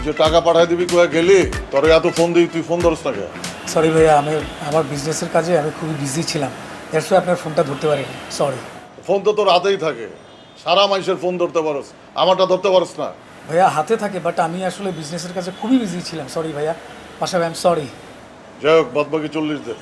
তুই যে টাকা পাঠাই দিবি কোথায় গেলি? তোর এত ফোন দিই তুই ফোন ধরস না সরি ভাইয়া আমি আমার বিজনেসের কাজে আমি খুবই বিজি ছিলাম। দ্যাটস আপনার ফোনটা ধরতে পারিনি সরি ফোন তো তোর হাতেই থাকে। সারা মানুষের ফোন ধরতে পারস। আমারটা ধরতে পারস না। ভাইয়া হাতে থাকে বাট আমি আসলে বিজনেসের কাজে খুবই বিজি ছিলাম সরি ভাইয়া। আই এম সরি যাই হোক বাদ বাকি চল্লিশ দে।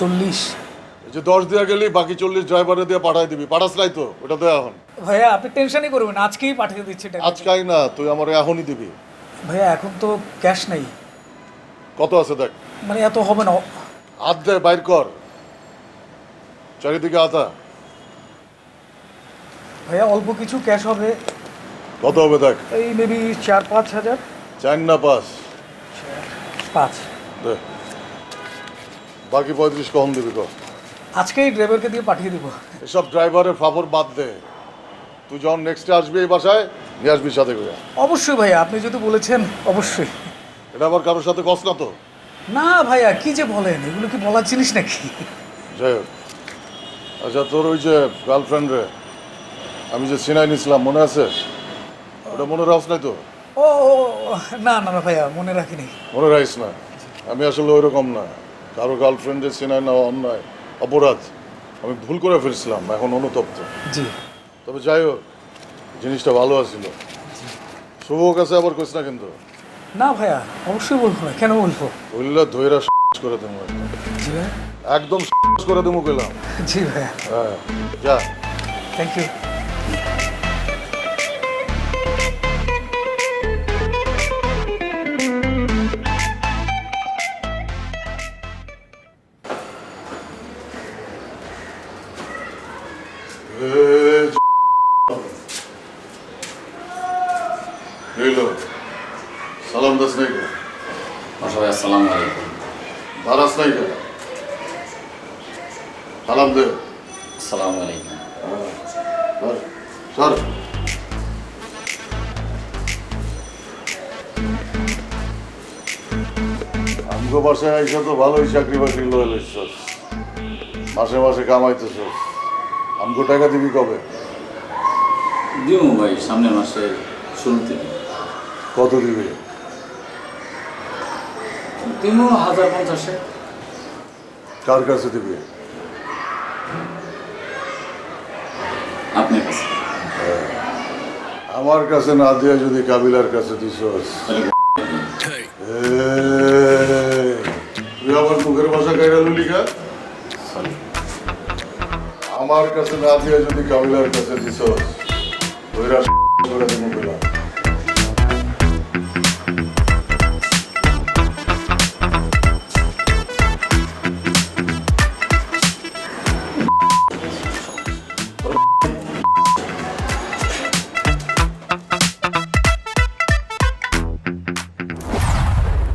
চল্লিশ। যে দশ দিয়ে গেলি বাকি চল্লিশ ড্রাইভারে দিয়ে পাঠাই দিবি। পাঠাস নাই তো ওটা তো এখন। ভাইয়া আপনি টেনশনই করবেন আজকেই পাঠিয়ে দিচ্ছি টাকা। আজকাই না তুই আমার এখনই দিবি। ভাইয়া এখন তো ক্যাশ নেই। কত আছে দেখ? মানে এত হবে না। হাত দে বাইর কর। চারিদিকে আতা ভাইয়া অল্প কিছু ক্যাশ হবে। কত হবে দেখ? এই মেবি চার পাঁচ হাজার। চার না পাঁচ? পাঁচ। দে। বাকি পঁয়ত্রিশ কখন দিবি কর? আজকেই ড্রাইভারকে দিয়ে পাঠিয়ে দিব। এসব ড্রাইভারের ফাফর বাদ দে। তুই যখন নেক্সটে আসবি এই বাসায় নিয়ে আসবি সাথে করে। অবশ্যই ভাইয়া আপনি যদি বলেছেন অবশ্যই। এটা আবার কারোর সাথে কস না তো। না ভাইয়া কি যে বলেন এগুলো কি বলার জিনিস নাকি? যাই হোক। আচ্ছা তোর ওই যে গার্লফ্রেন্ড রে আমি যে সিনাই নিছিলাম মনে আছে? ওটা মনে রাখস নাই তো? ও না না না ভাইয়া মনে রাখিনি। মনে রাখিস না। আমি আসলে ওই রকম না। কারও গার্লফ্রেন্ডের সিনাই নেওয়া অন্যায়। অপরাধ। আমি ভুল করে ফেলছিলাম এখন অনুতপ্ত। জি। তবে যাই হোক জিনিসটা ভালো আছিল। শুভ কাছে আবার কইস না কিন্তু না ভাইয়া অবশ্যই বলব না। কেন বলব? বললে ধৈরা করে দেবো একদম। জি ভাই একদম করে দেবো গেলাম জি ভাইয়া। হ্যাঁ যা। থ্যাংক ইউ হইল সালাম দাস নাই কে সবাই আসসালামু আলাইকুম। দারাস নাই কে সালাম দে। আসসালামু আলাইকুম। স্যার স্যার আমগো বাসায় আইসা তো ভালোই চাকরি বাকরি লয়ে মাসে মাসে কামাইতেছস আমগো টাকা দিবি কবে? দিমু ভাই সামনের মাসে শুরুতে কত দিবে? দিমু হাজার পঞ্চাশে। কার কাছে দিবে? আপনার কাছে। আমার কাছে না দিয়ে যদি কাবিলার কাছে এই, তুই আমার মুখের ভাষা কাইরা লুলি কা আমার কাছে না দিয়ে যদি কাবিলার কাছে দিস ওইরা করে দেবো